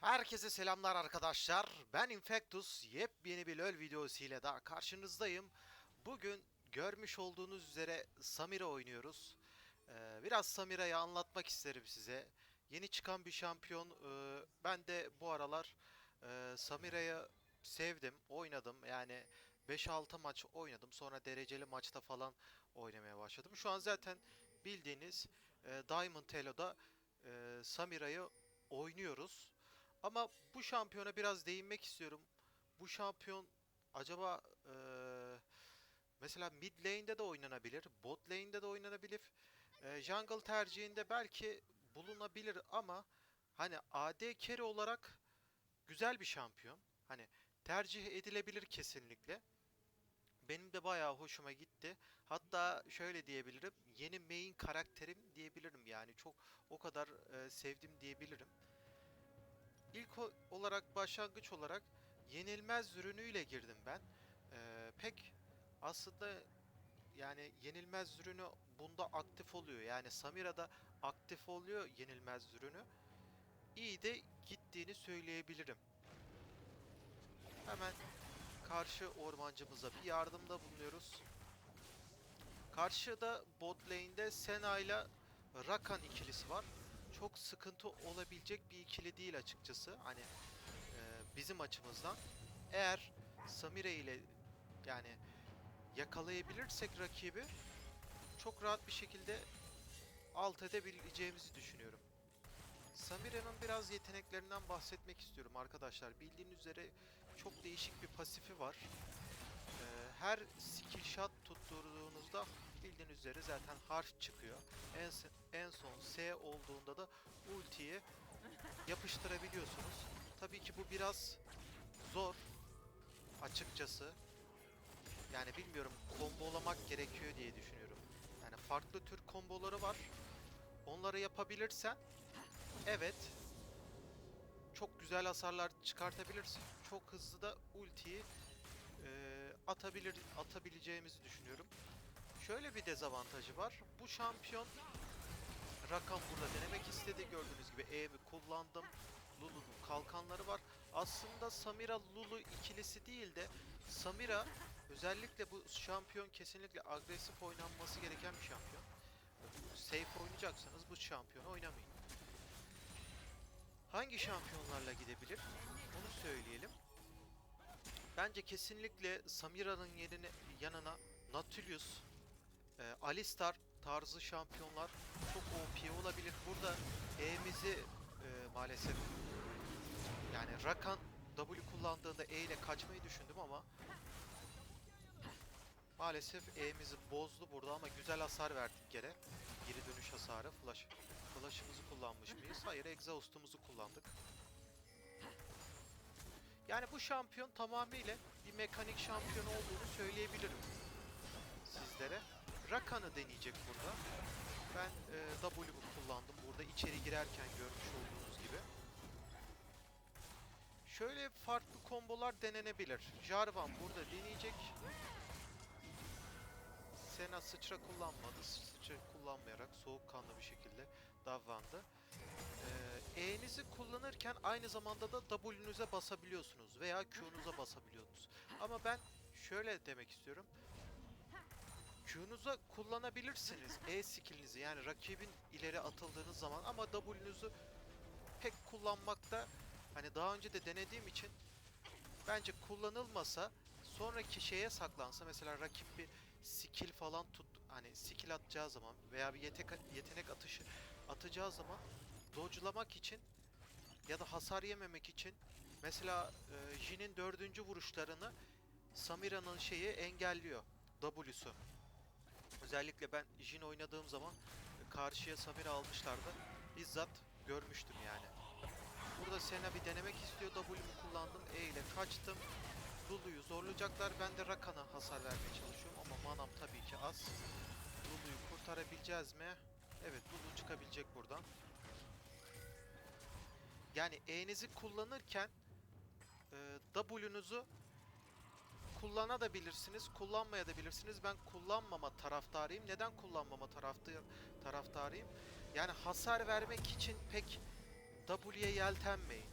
Herkese selamlar arkadaşlar. Ben Infectus. Yepyeni bir LoL videosu ile daha karşınızdayım. Bugün görmüş olduğunuz üzere Samira oynuyoruz. Ee, biraz Samira'yı anlatmak isterim size. Yeni çıkan bir şampiyon. Ee, ben de bu aralar e, Samira'yı sevdim, oynadım. Yani 5-6 maç oynadım. Sonra dereceli maçta falan oynamaya başladım. Şu an zaten bildiğiniz e, Diamond Elo'da e, Samira'yı oynuyoruz. Ama bu şampiyona biraz değinmek istiyorum. Bu şampiyon acaba eee, mesela mid lane'de de oynanabilir, bot lane'de de oynanabilir. Eee, jungle tercihinde belki bulunabilir ama hani AD carry olarak güzel bir şampiyon. Hani tercih edilebilir kesinlikle. Benim de bayağı hoşuma gitti. Hatta şöyle diyebilirim. Yeni main karakterim diyebilirim yani. Çok o kadar eee, sevdim diyebilirim. İlk olarak başlangıç olarak yenilmez ürünüyle girdim ben. Ee, pek aslında yani yenilmez ürünü bunda aktif oluyor. Yani Samira'da aktif oluyor yenilmez ürünü. İyi de gittiğini söyleyebilirim. Hemen karşı ormancımıza bir yardımda bulunuyoruz. Karşıda bot lane'de Senna ile Rakan ikilisi var. Çok sıkıntı olabilecek bir ikili değil açıkçası. Hani e, bizim açımızdan. Eğer Samire ile yani yakalayabilirsek rakibi çok rahat bir şekilde alt edebileceğimizi düşünüyorum. Samire'nin biraz yeteneklerinden bahsetmek istiyorum arkadaşlar. Bildiğiniz üzere çok değişik bir pasifi var. Ee, her skill shot tutturduğunuzda bildiğiniz üzere zaten harf çıkıyor. En, en son S olduğunda da ultiyi yapıştırabiliyorsunuz. Tabii ki bu biraz zor açıkçası. Yani bilmiyorum kombolamak gerekiyor diye düşünüyorum. Yani farklı tür komboları var. Onları yapabilirsen evet çok güzel hasarlar çıkartabilirsin. Çok hızlı da ultiyi e, atabilir atabileceğimizi düşünüyorum. Şöyle bir dezavantajı var. Bu şampiyon Rakan burada denemek istedi. Gördüğünüz gibi E'mi kullandım. Lulu'nun kalkanları var. Aslında Samira Lulu ikilisi değil de Samira özellikle bu şampiyon kesinlikle agresif oynanması gereken bir şampiyon. Safe oynayacaksanız bu şampiyonu oynamayın. Hangi şampiyonlarla gidebilir? Onu söyleyelim. Bence kesinlikle Samira'nın yerine yanına Nautilus, e, Alistar tarzı şampiyonlar çok OP olabilir. Burada E'mizi e, maalesef yani Rakan W kullandığında E ile kaçmayı düşündüm ama maalesef E'mizi bozdu burada ama güzel hasar verdik gene. Geri dönüş hasarı. Flash. Flash'ımızı kullanmış mıyız? Hayır, Exhaust'umuzu kullandık. Yani bu şampiyon tamamıyla bir mekanik şampiyon olduğunu söyleyebilirim sizlere. Rakan'ı deneyecek burada. Ben e, W'mu kullandım burada içeri girerken görmüş olduğunuz gibi. Şöyle farklı kombolar denenebilir. Jarvan burada deneyecek. Sena sıçra kullanmadı. Sıçra kullanmayarak soğukkanlı bir şekilde davrandı. Ee, E'nizi kullanırken aynı zamanda da W'nuze basabiliyorsunuz veya Q'nuza basabiliyorsunuz. Ama ben şöyle demek istiyorum. Q'nuza kullanabilirsiniz E skillinizi yani rakibin ileri atıldığınız zaman ama W'nuzu pek kullanmakta hani daha önce de denediğim için bence kullanılmasa sonraki şeye saklansa mesela rakip bir skill falan tut hani skill atacağı zaman veya bir yetek, yetenek atışı atacağı zaman dodge'lamak için ya da hasar yememek için mesela e, Jin'in dördüncü vuruşlarını Samira'nın şeyi engelliyor W'su. Özellikle ben Jin oynadığım zaman e, karşıya Samira almışlardı. Bizzat görmüştüm yani. Burada Sena bir denemek istiyor. W'mu kullandım. E ile kaçtım. Lulu'yu zorlayacaklar. Ben de Rakan'a hasar vermeye çalışıyorum ama manam tabii ki az. Lulu'yu kurtarabileceğiz mi? Evet Lulu çıkabilecek buradan. Yani E'nizi kullanırken e, W'nuzu kullanabilirsiniz, kullanmayabilirsiniz. Ben kullanmama taraftarıyım. Neden kullanmama taraftarıyım? Yani hasar vermek için pek W'ye yeltenmeyin.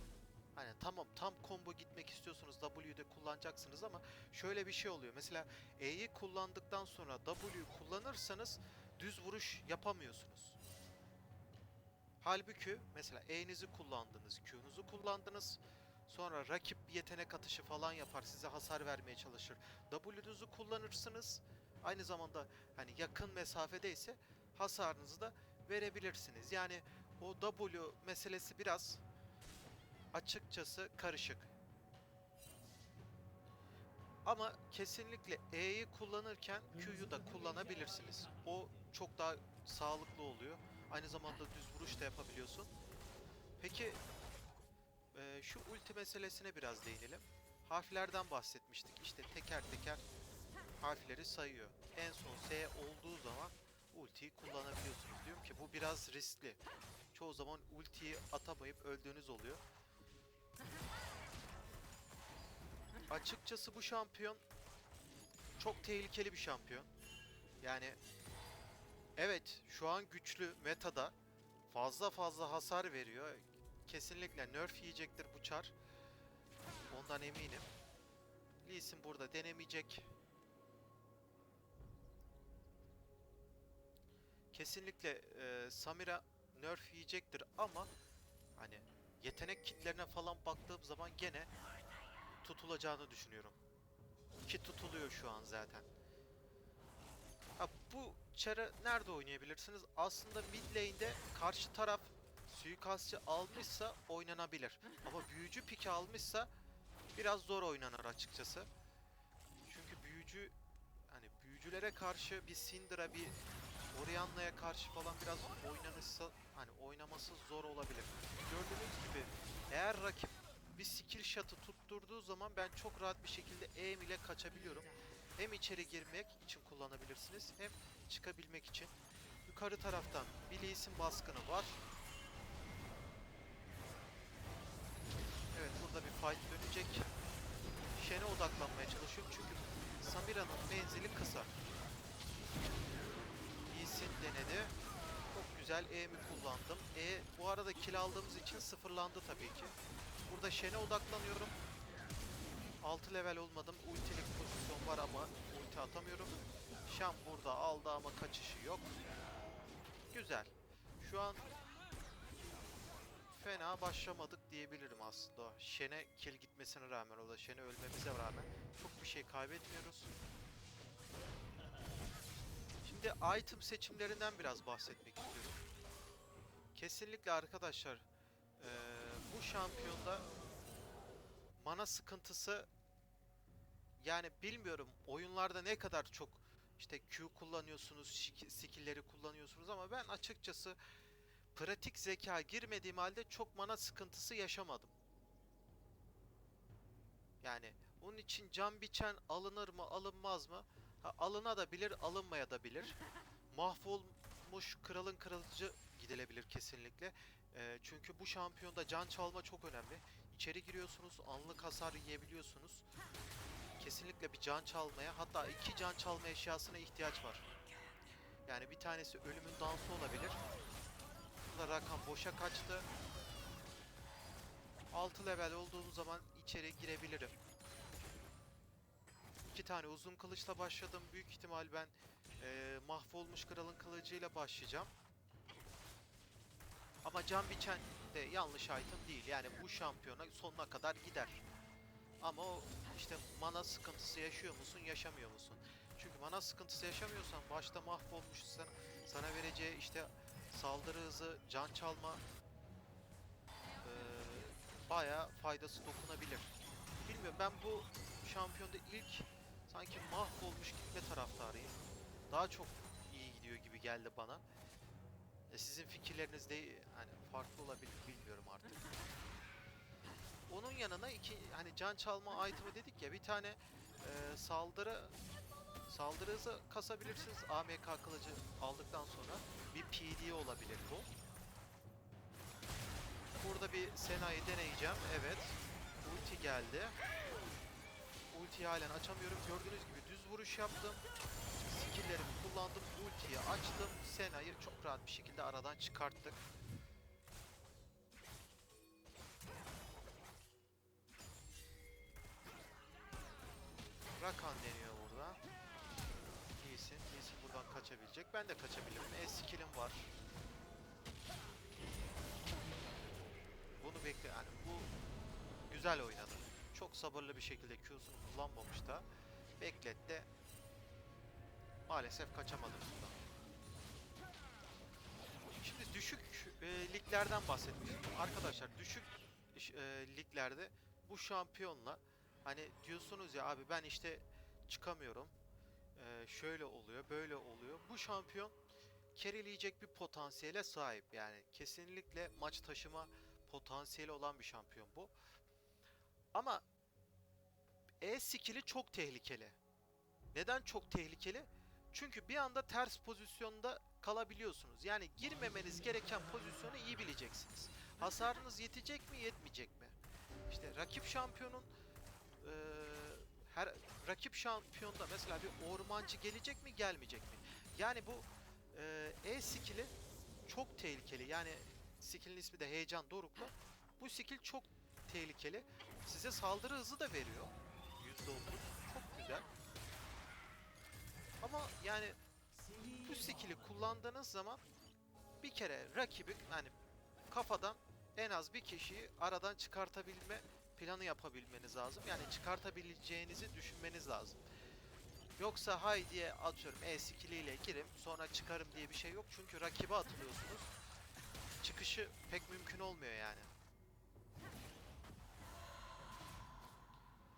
Hani tamam tam combo gitmek istiyorsunuz W'de kullanacaksınız ama şöyle bir şey oluyor. Mesela E'yi kullandıktan sonra W'yu kullanırsanız düz vuruş yapamıyorsunuz. Halbuki mesela E'nizi kullandınız, Q'nuzu kullandınız. Sonra rakip yetenek atışı falan yapar, size hasar vermeye çalışır. W'nuzu kullanırsınız. Aynı zamanda hani yakın mesafedeyse hasarınızı da verebilirsiniz. Yani o W meselesi biraz açıkçası karışık. Ama kesinlikle E'yi kullanırken Q'yu da kullanabilirsiniz. O çok daha sağlıklı oluyor. Aynı zamanda düz vuruş da yapabiliyorsun. Peki e, şu ulti meselesine biraz değinelim. Harflerden bahsetmiştik. İşte teker teker harfleri sayıyor. En son S olduğu zaman ultiyi kullanabiliyorsunuz. Diyorum ki bu biraz riskli. Çoğu zaman ultiyi atamayıp öldüğünüz oluyor. Açıkçası bu şampiyon çok tehlikeli bir şampiyon. Yani evet şu an güçlü metada fazla fazla hasar veriyor. Kesinlikle nerf yiyecektir bu çar. Ondan eminim. Lee Sin burada denemeyecek. Kesinlikle e, Samira nerf yiyecektir ama hani yetenek kitlerine falan baktığım zaman gene tutulacağını düşünüyorum. Ki tutuluyor şu an zaten. Ha, bu çarı nerede oynayabilirsiniz? Aslında mid lane'de karşı taraf suikastçı almışsa oynanabilir. Ama büyücü piki almışsa biraz zor oynanır açıkçası. Çünkü büyücü hani büyücülere karşı bir Syndra bir Orianna'ya karşı falan biraz oynanırsa hani oynaması zor olabilir. Gördüğünüz gibi eğer rakip bir skill shot'ı tutturduğu zaman ben çok rahat bir şekilde aim ile kaçabiliyorum. Hem içeri girmek için kullanabilirsiniz hem çıkabilmek için. Yukarı taraftan Sin baskını var. Burada bir fight dönecek. Shen'e odaklanmaya çalışıyorum çünkü Samira'nın menzili kısa. Lee Sin denedi. Çok güzel E'mi kullandım. E bu arada kill aldığımız için sıfırlandı tabii ki. Burada Shen'e odaklanıyorum. 6 level olmadım. Ultilik pozisyon var ama ulti atamıyorum. Şam burada aldı ama kaçışı yok. Güzel. Şu an fena başlamadık diyebilirim aslında. Shen'e kill gitmesine rağmen o da Shen'e ölmemize rağmen çok bir şey kaybetmiyoruz. Şimdi item seçimlerinden biraz bahsetmek istiyorum. Kesinlikle arkadaşlar eee, bu şampiyonda mana sıkıntısı yani bilmiyorum oyunlarda ne kadar çok işte Q kullanıyorsunuz, skill'leri kullanıyorsunuz ama ben açıkçası pratik zeka girmediğim halde çok mana sıkıntısı yaşamadım. Yani onun için can biçen alınır mı, alınmaz mı? Ha, alına da bilir, alınmaya da bilir. Mahvolmuş kralın kırılıcı gidilebilir kesinlikle. Ee, çünkü bu şampiyonda can çalma çok önemli. İçeri giriyorsunuz, anlık hasar yiyebiliyorsunuz. Kesinlikle bir can çalmaya, hatta iki can çalma eşyasına ihtiyaç var. Yani bir tanesi ölümün dansı olabilir. Burada rakam boşa kaçtı. 6 level olduğum zaman içeri girebilirim. İki tane uzun kılıçla başladım. Büyük ihtimal ben eee, mahvolmuş kralın kılıcıyla başlayacağım. Ama can biçen de yanlış item değil. Yani bu şampiyona sonuna kadar gider. Ama o işte mana sıkıntısı yaşıyor musun, yaşamıyor musun? Çünkü mana sıkıntısı yaşamıyorsan başta mahvolmuş sana, sana vereceği işte saldırı hızı, can çalma eee bayağı faydası dokunabilir. Bilmiyorum ben bu şampiyonda ilk sanki mahvolmuş gitme taraftarıyım. Daha çok iyi gidiyor gibi geldi bana. E sizin fikirleriniz de hani farklı olabilir bilmiyorum artık. Onun yanına iki hani can çalma item'ı dedik ya bir tane e, saldırı Saldırı hızı kasabilirsiniz. AMK kılıcı aldıktan sonra bir PD olabilir bu. Burada bir Sena'yı deneyeceğim. Evet. Ulti geldi. Ultiyi halen açamıyorum. Gördüğünüz gibi düz vuruş yaptım. Skilllerimi kullandım. Ultiyi açtım. Sena'yı çok rahat bir şekilde aradan çıkarttık. Rakan deniyor kaçabilecek. Ben de kaçabilirim. E skill'im var. Bunu bekle yani bu güzel oynadı. Çok sabırlı bir şekilde Q'sunu kullanmamış da bekletti. Maalesef kaçamadı bundan. Şimdi düşük e, liglerden bahsetmiştim. Arkadaşlar düşük e, liglerde bu şampiyonla hani diyorsunuz ya abi ben işte çıkamıyorum. E, şöyle oluyor, böyle oluyor. Bu şampiyon kerileyecek bir potansiyele sahip. Yani kesinlikle maç taşıma potansiyeli olan bir şampiyon bu. Ama E skill'i çok tehlikeli. Neden çok tehlikeli? Çünkü bir anda ters pozisyonda kalabiliyorsunuz. Yani girmemeniz gereken pozisyonu iyi bileceksiniz. Hasarınız yetecek mi, yetmeyecek mi? İşte rakip şampiyonun eee, her rakip şampiyonda mesela bir ormancı gelecek mi, gelmeyecek mi? Yani bu E skill'i çok tehlikeli. Yani skill'in ismi de heyecan dorukla. Bu skill çok tehlikeli. Size saldırı hızı da veriyor. %30. Çok güzel. Ama yani bu skill'i kullandığınız zaman bir kere rakibi hani kafadan en az bir kişiyi aradan çıkartabilme planı yapabilmeniz lazım. Yani çıkartabileceğinizi düşünmeniz lazım. Yoksa hay diye atıyorum E skill'iyle girim sonra çıkarım diye bir şey yok. Çünkü rakibe atılıyorsunuz. Çıkışı pek mümkün olmuyor yani.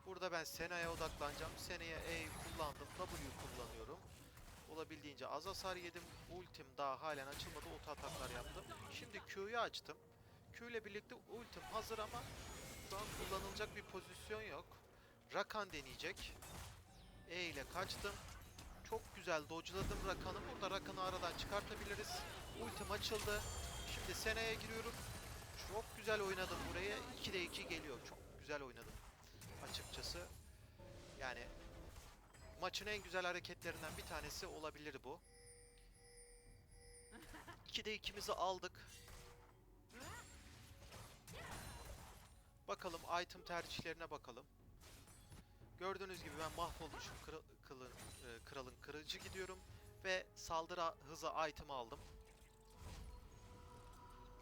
Burada ben Sena'ya odaklanacağım. Sena'ya E kullandım. W kullanıyorum. Olabildiğince az hasar yedim. Ultim daha halen açılmadı. Auto ataklar yaptım. Şimdi Q'yu açtım. Q ile birlikte ultim hazır ama şu an kullanılacak bir pozisyon yok. Rakan deneyecek. E ile kaçtım. Çok güzel dodge'ladım Rakan'ı. Burada Rakan'ı aradan çıkartabiliriz. Ultim açıldı. Şimdi Sena'ya giriyorum. Çok güzel oynadım buraya. 2'de 2 geliyor. Çok güzel oynadım. Açıkçası. Yani maçın en güzel hareketlerinden bir tanesi olabilir bu. 2'de 2'mizi aldık. Bakalım item tercihlerine bakalım. Gördüğünüz gibi ben mahvolmuşum kral, kılın, e, kralın kırıcı gidiyorum ve saldırı hızı item aldım.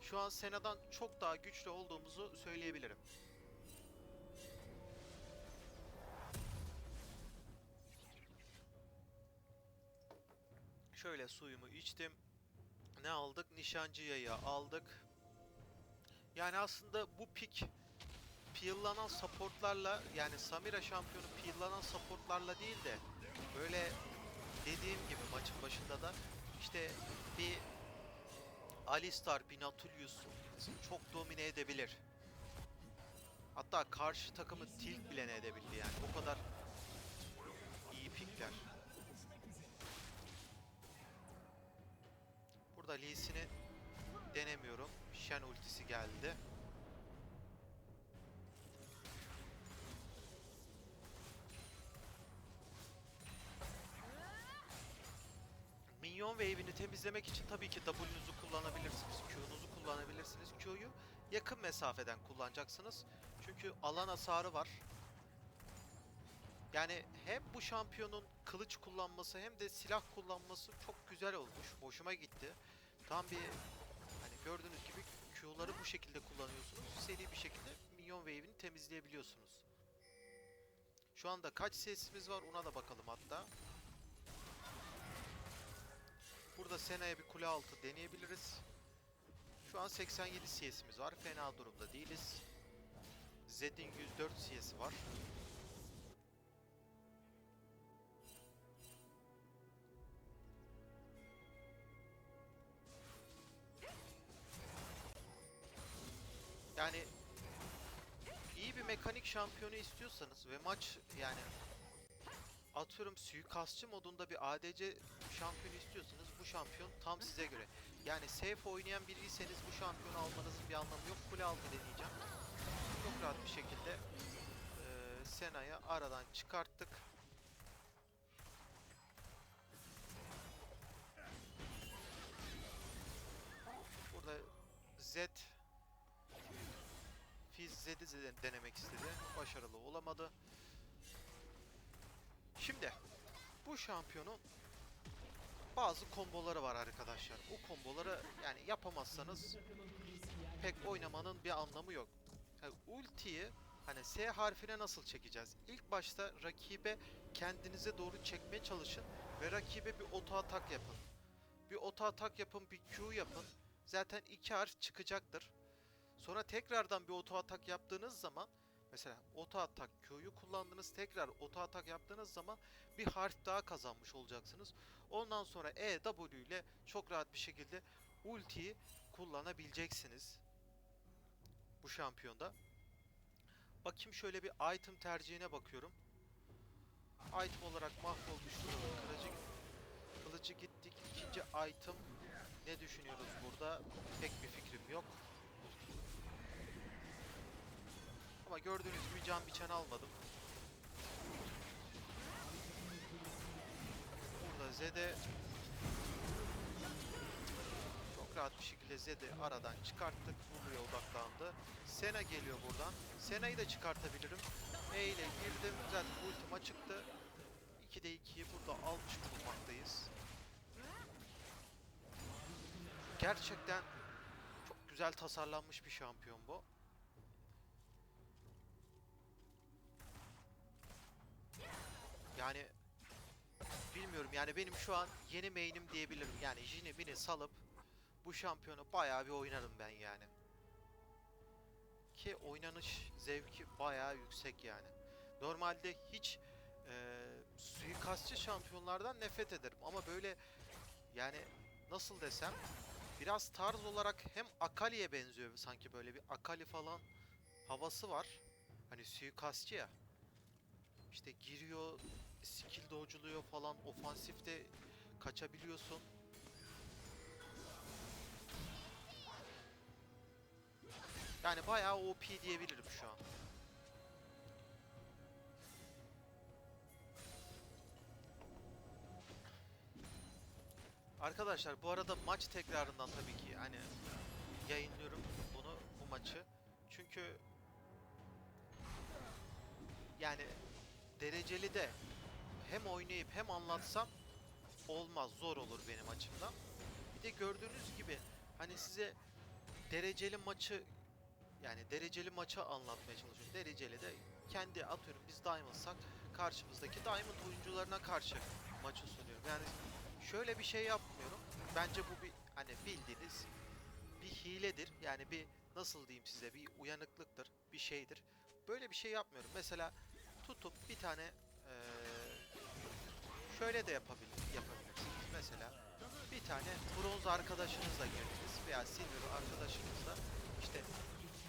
Şu an Sena'dan çok daha güçlü olduğumuzu söyleyebilirim. Şöyle suyumu içtim. Ne aldık? Nişancı yayı aldık. Yani aslında bu pik peellanan supportlarla yani Samira şampiyonu peellanan supportlarla değil de böyle dediğim gibi maçın başında da işte bir Alistar, bir Nautilus çok domine edebilir. Hatta karşı takımı tilt bile ne edebildi yani. O kadar iyi pikler. Burada Lee Sin'i denemiyorum. Shen ultisi geldi. Wave'ini temizlemek için tabii ki W'nuzu kullanabilirsiniz, Q'nuzu kullanabilirsiniz. Q'yu yakın mesafeden kullanacaksınız. Çünkü alan hasarı var. Yani hem bu şampiyonun kılıç kullanması hem de silah kullanması çok güzel olmuş. Hoşuma gitti. Tam bir hani gördüğünüz gibi Q'ları bu şekilde kullanıyorsunuz. Seri bir şekilde minyon wave'ini temizleyebiliyorsunuz. Şu anda kaç sesimiz var ona da bakalım hatta. Burada Sena'ya bir kule altı deneyebiliriz. Şu an 87 CS'imiz var. Fena durumda değiliz. Zed'in 104 CS'i var. Yani iyi bir mekanik şampiyonu istiyorsanız ve maç yani atıyorum suikastçı modunda bir ADC şampiyonu istiyorsanız bu şampiyon tam size göre. Yani safe oynayan biriyseniz bu şampiyonu almanızın bir anlamı yok. Kule altı deneyeceğim. Çok rahat bir şekilde eee Sena'yı aradan çıkarttık. Burada Z Fizz Zed'i de- denemek istedi. Başarılı olamadı. Bu şampiyonun bazı komboları var arkadaşlar. O komboları yani yapamazsanız pek oynamanın bir anlamı yok. Yani ultiyi hani S harfine nasıl çekeceğiz? İlk başta rakibe kendinize doğru çekmeye çalışın ve rakibe bir oto atak yapın. Bir oto atak yapın, bir Q yapın. Zaten iki harf çıkacaktır. Sonra tekrardan bir oto atak yaptığınız zaman mesela oto atak Q'yu kullandınız tekrar oto atak yaptığınız zaman bir harf daha kazanmış olacaksınız. Ondan sonra E, W ile çok rahat bir şekilde ultiyi kullanabileceksiniz. Bu şampiyonda. Bakayım şöyle bir item tercihine bakıyorum. Item olarak mahvolmuş durumda. Kılıcı, kılıcı gittik. İkinci item. Ne düşünüyoruz burada? Pek bir fikrim yok. Ama gördüğünüz gibi can biçen almadım. Burada Zed'e çok rahat bir şekilde Zed'i aradan çıkarttık. Buraya odaklandı. Sena geliyor buradan. Sena'yı da çıkartabilirim. E ile girdim. Zaten ultim açıktı. 2'de 2'yi burada almış bulunmaktayız. Gerçekten çok güzel tasarlanmış bir şampiyon bu. Yani bilmiyorum yani benim şu an yeni main'im diyebilirim. Yani Jin'i Min'i salıp bu şampiyonu bayağı bir oynarım ben yani. Ki oynanış zevki bayağı yüksek yani. Normalde hiç e, suikastçı şampiyonlardan nefret ederim ama böyle yani nasıl desem biraz tarz olarak hem Akali'ye benziyor sanki böyle bir Akali falan havası var. Hani suikastçı ya. İşte giriyor, skill dodge'luyor falan, ofansifte kaçabiliyorsun. Yani bayağı OP diyebilirim şu an. Arkadaşlar bu arada maç tekrarından tabii ki hani yayınlıyorum bunu bu maçı. Çünkü yani dereceli de hem oynayıp hem anlatsam olmaz zor olur benim açımdan. Bir de gördüğünüz gibi hani size dereceli maçı yani dereceli maçı anlatmaya çalışıyorum. Dereceli de kendi atıyorum biz Diamond'sak karşımızdaki Diamond oyuncularına karşı maçı sunuyorum. Yani şöyle bir şey yapmıyorum. Bence bu bir hani bildiğiniz bir hiledir. Yani bir nasıl diyeyim size bir uyanıklıktır, bir şeydir. Böyle bir şey yapmıyorum. Mesela tutup bir tane eee, şöyle de yapabil yapabilirsiniz. Mesela bir tane bronz arkadaşınızla girdiniz veya silver arkadaşınızla işte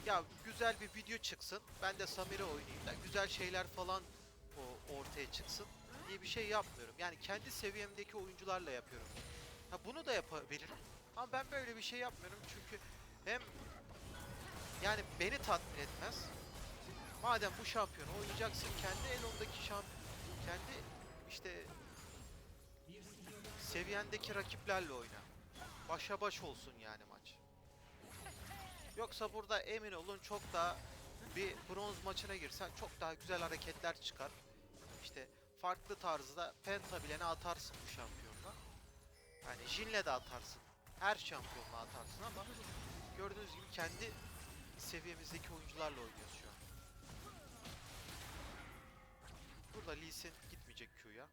ya güzel bir video çıksın ben de Samira oynayayım da güzel şeyler falan o ortaya çıksın diye bir şey yapmıyorum. Yani kendi seviyemdeki oyuncularla yapıyorum. Ha bunu da yapabilirim. Ama ben böyle bir şey yapmıyorum çünkü hem yani beni tatmin etmez. Madem bu şampiyonu oynayacaksın kendi elondaki şamp kendi işte seviyendeki rakiplerle oyna. Başa baş olsun yani maç. Yoksa burada emin olun çok daha bir bronz maçına girsen çok daha güzel hareketler çıkar. İşte farklı tarzda penta bilene atarsın bu şampiyonla. Yani Jin'le de atarsın. Her şampiyonla atarsın ama gördüğünüz gibi kendi seviyemizdeki oyuncularla oynuyoruz şu an. Burada Lee Sin gitmeyecek Q'ya.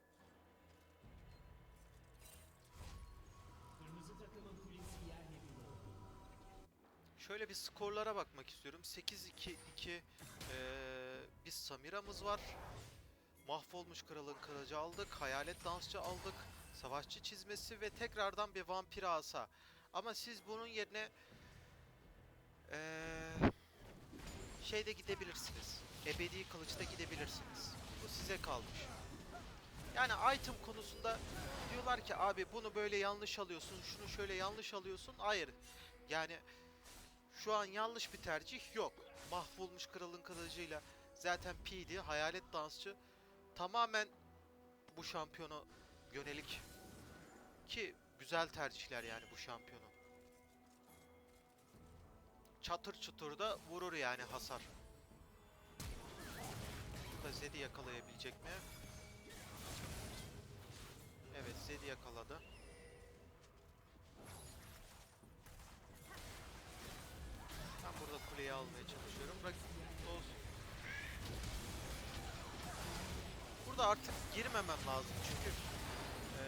Şöyle bir skorlara bakmak istiyorum. 8-2-2 eee bir Samira'mız var. Mahvolmuş Kralın Kılıcı aldık. Hayalet Dansçı aldık. Savaşçı çizmesi ve tekrardan bir vampir asa. Ama siz bunun yerine eee şeyde gidebilirsiniz. Ebedi kılıçta gidebilirsiniz. Bu size kalmış. Yani item konusunda diyorlar ki abi bunu böyle yanlış alıyorsun, şunu şöyle yanlış alıyorsun. Hayır. Yani şu an yanlış bir tercih yok. Mahvolmuş kralın kılıcıyla zaten PD, hayalet dansçı tamamen bu şampiyona yönelik ki güzel tercihler yani bu şampiyonu. Çatır çutur da vurur yani hasar da Zed'i yakalayabilecek mi? Evet Zed'i yakaladı. Ben burada kuleyi almaya çalışıyorum. Rakip olsun. Burada artık girmemem lazım çünkü ee,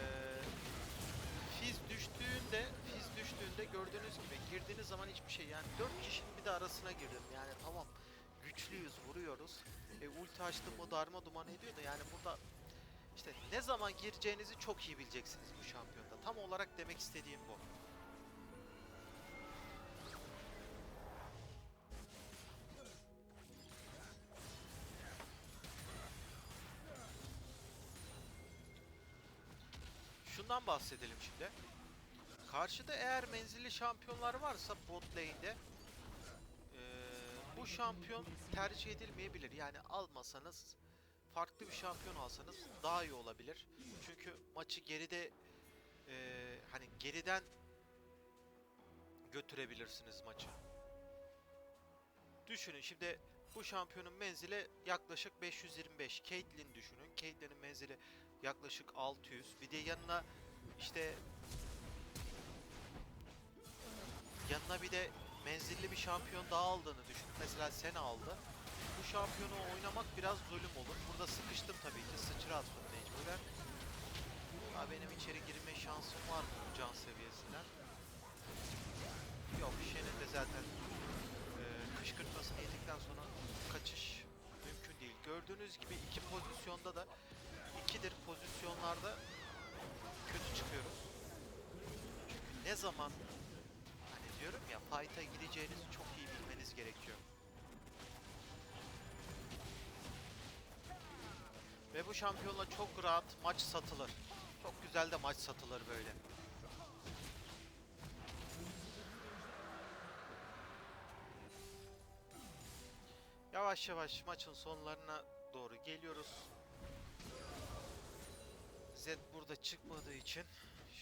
Fiz düştüğünde Fiz düştüğünde gördüğünüz gibi girdiğiniz zaman hiçbir şey yani 4 kişinin bir de arasına girdim yani tamam güçlüyüz, vuruyoruz. E, ulti açtım mı darma duman ediyor da yani burada işte ne zaman gireceğinizi çok iyi bileceksiniz bu şampiyonda. Tam olarak demek istediğim bu. Şundan bahsedelim şimdi. Karşıda eğer menzilli şampiyonlar varsa bot lane'de bu şampiyon tercih edilmeyebilir. Yani almasanız farklı bir şampiyon alsanız daha iyi olabilir. Çünkü maçı geride eee, hani geriden götürebilirsiniz maçı. Düşünün şimdi bu şampiyonun menzili yaklaşık 525. Caitlyn düşünün. Caitlyn'in menzili yaklaşık 600. Bir de yanına işte yanına bir de menzilli bir şampiyon daha aldığını düşün. Mesela sen aldı. Bu şampiyonu oynamak biraz zulüm olur. Burada sıkıştım tabii ki. Sıçra attım mecburen. Ha benim içeri girme şansım var mı bu can seviyesinden? Yok. Shen'in de zaten e, kışkırtmasını yedikten sonra kaçış mümkün değil. Gördüğünüz gibi iki pozisyonda da ikidir pozisyonlarda kötü çıkıyoruz. Çünkü ne zaman diyorum ya fight'a gireceğinizi çok iyi bilmeniz gerekiyor. Ve bu şampiyonla çok rahat maç satılır. Çok güzel de maç satılır böyle. Yavaş yavaş maçın sonlarına doğru geliyoruz. Zed burada çıkmadığı için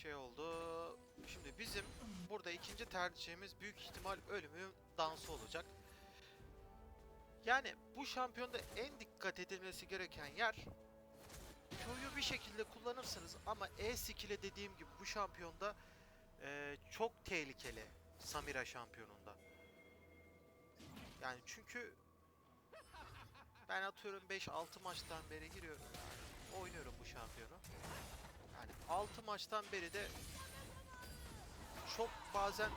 şey oldu. Şimdi bizim burada ikinci tercihimiz büyük ihtimal ölümün dansı olacak. Yani bu şampiyonda en dikkat edilmesi gereken yer Q'yu bir şekilde kullanırsınız ama E skill'e dediğim gibi bu şampiyonda eee, çok tehlikeli Samira şampiyonunda. Yani çünkü ben atıyorum 5-6 maçtan beri giriyorum. Oynuyorum bu şampiyonu. Yani 6 maçtan beri de çok bazen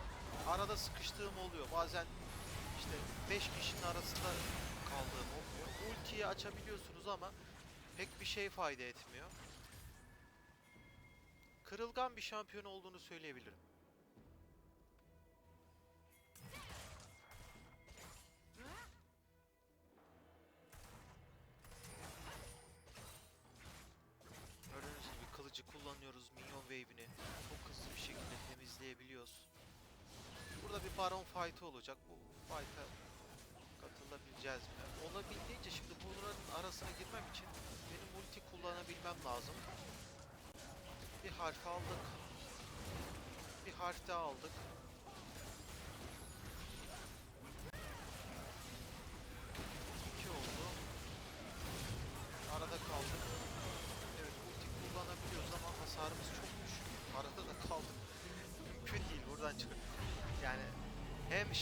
arada sıkıştığım oluyor. Bazen işte 5 kişinin arasında kaldığım oluyor. Ultiyi açabiliyorsunuz ama pek bir şey fayda etmiyor. Kırılgan bir şampiyon olduğunu söyleyebilirim. Wave'ini çok hızlı bir şekilde temizleyebiliyoruz. Burada bir baron fight'ı olacak. Bu fight'a katılabileceğiz mi? Olabildiğince şimdi bunların arasına girmem için benim ulti kullanabilmem lazım. Bir harf aldık. Bir harf daha aldık.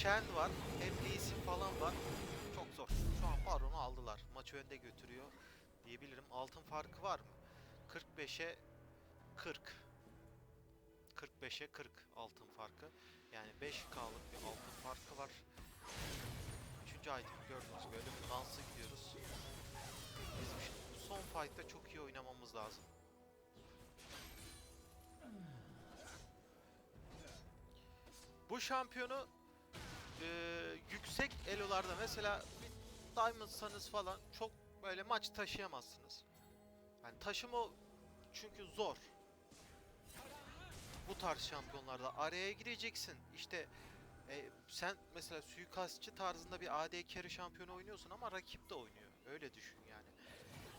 Shen var hem falan var. Çok zor. Şu an Baron'u aldılar. Maçı önde götürüyor diyebilirim. Altın farkı var mı? 45'e 40. 45'e 40 altın farkı. Yani 5K'lık bir altın farkı var. Üçüncü item gördüğünüz ölüm dansı gidiyoruz. Bizim şimdi bu son fight'ta çok iyi oynamamız lazım. Bu şampiyonu eee, yüksek elolarda mesela bir Diamond'sanız falan çok böyle maç taşıyamazsınız. Yani taşıma çünkü zor. Bu tarz şampiyonlarda araya gireceksin. İşte e, sen mesela suikastçı tarzında bir AD carry şampiyonu oynuyorsun ama rakip de oynuyor. Öyle düşün yani.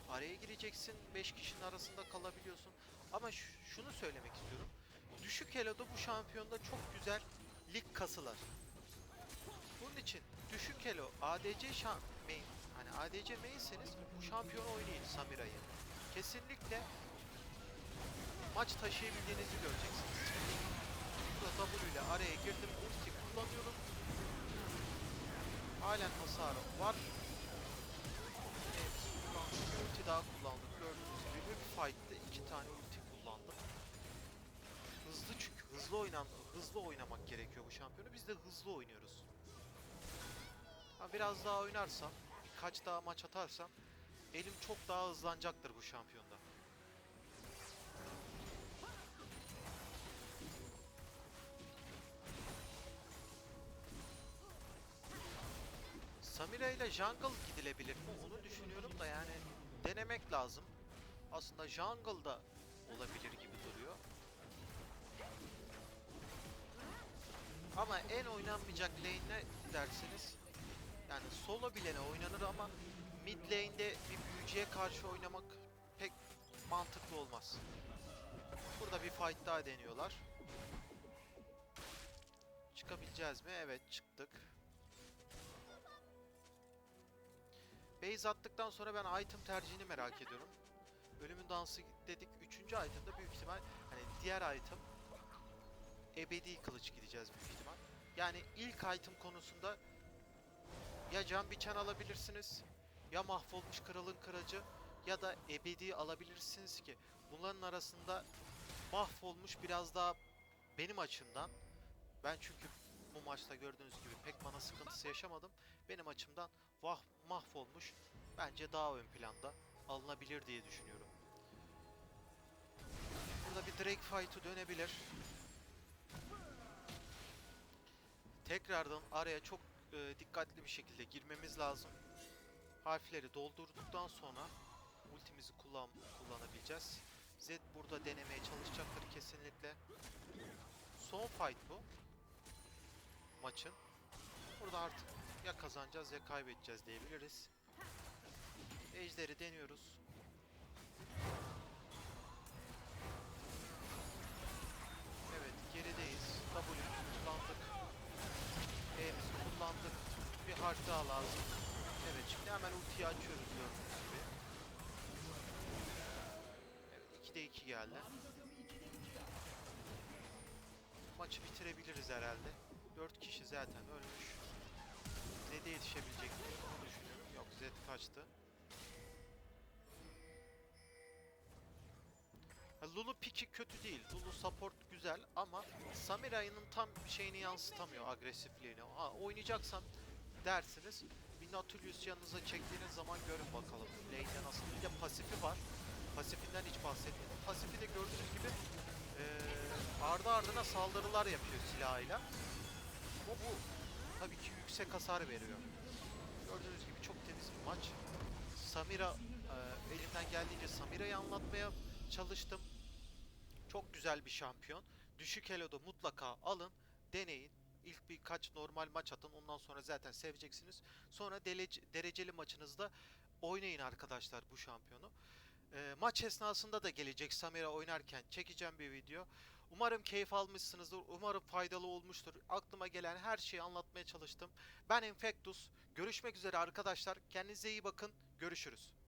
Araya gireceksin, 5 kişinin arasında kalabiliyorsun. Ama şunu söylemek istiyorum. Düşük eloda bu şampiyonda çok güzel lig kasılar. Bunun için düşük elo ADC şan main hani ADC mainseniz bu şampiyonu oynayın Samira'yı. Kesinlikle maç taşıyabildiğinizi göreceksiniz. Burada W ile araya girdim ulti kullanıyorum. halen hasarım var. Evet, ulti daha kullandık. Gördüğünüz gibi bir fight'te iki tane ulti kullandım. Hızlı çünkü hızlı oynan hızlı oynamak gerekiyor bu şampiyonu. Biz de hızlı oynuyoruz. Biraz daha oynarsam, birkaç daha maç atarsam elim çok daha hızlanacaktır bu şampiyonda. Samira ile jungle gidilebilir mi? Onu düşünüyorum da yani denemek lazım. Aslında jungle da olabilir gibi duruyor. Ama en oynanmayacak lane ne derseniz yani solo bile ne oynanır ama mid lane'de bir büyücüye karşı oynamak pek mantıklı olmaz. Burada bir fight daha deniyorlar. Çıkabileceğiz mi? Evet çıktık. Base attıktan sonra ben item tercihini merak ediyorum. Ölümün dansı dedik. Üçüncü itemda büyük ihtimal hani diğer item ebedi kılıç gideceğiz büyük ihtimal. Yani ilk item konusunda ya can biçen alabilirsiniz ya mahvolmuş kralın kıracı ya da ebedi alabilirsiniz ki bunların arasında mahvolmuş biraz daha benim açımdan ben çünkü bu maçta gördüğünüz gibi pek mana sıkıntısı yaşamadım. Benim açımdan vah mahvolmuş bence daha ön planda alınabilir diye düşünüyorum. Burada bir Drake fight'ı dönebilir. Tekrardan araya çok e, dikkatli bir şekilde girmemiz lazım. Harfleri doldurduktan sonra ultimizi kullan kullanabileceğiz. Zed burada denemeye çalışacaktır kesinlikle. Son fight bu. Maçın. Burada artık ya kazanacağız ya kaybedeceğiz diyebiliriz. Ejderi deniyoruz. Evet gerideyiz. W kullandık. Bir harf lazım. Evet şimdi hemen ultiyi açıyoruz gördüğünüz gibi. Evet 2'de 2 geldi. Maçı bitirebiliriz herhalde. 4 kişi zaten ölmüş. Zed'e yetişebilecek miyiz onu düşünüyorum. Yok Zed kaçtı. Lulu piki kötü değil. Lulu support güzel ama Samira'nın tam şeyini yansıtamıyor agresifliğini. Ha, oynayacaksan dersiniz bir Nautilus yanınıza çektiğiniz zaman görün bakalım. Lane'de nasıl. Bir de pasifi var. Pasifinden hiç bahsetmedim. Pasifi de gördüğünüz gibi eee ardı ardına saldırılar yapıyor silahıyla. Ama bu tabii ki yüksek hasar veriyor. Gördüğünüz gibi çok temiz bir maç. Samira eee, elimden geldiğince Samira'yı anlatmaya çalıştım. Çok güzel bir şampiyon. Düşük elo'da mutlaka alın, deneyin. İlk birkaç normal maç atın. Ondan sonra zaten seveceksiniz. Sonra dereceli maçınızda oynayın arkadaşlar bu şampiyonu. Ee, maç esnasında da gelecek Samira oynarken çekeceğim bir video. Umarım keyif almışsınızdır. Umarım faydalı olmuştur. Aklıma gelen her şeyi anlatmaya çalıştım. Ben Infectus. Görüşmek üzere arkadaşlar. Kendinize iyi bakın. Görüşürüz.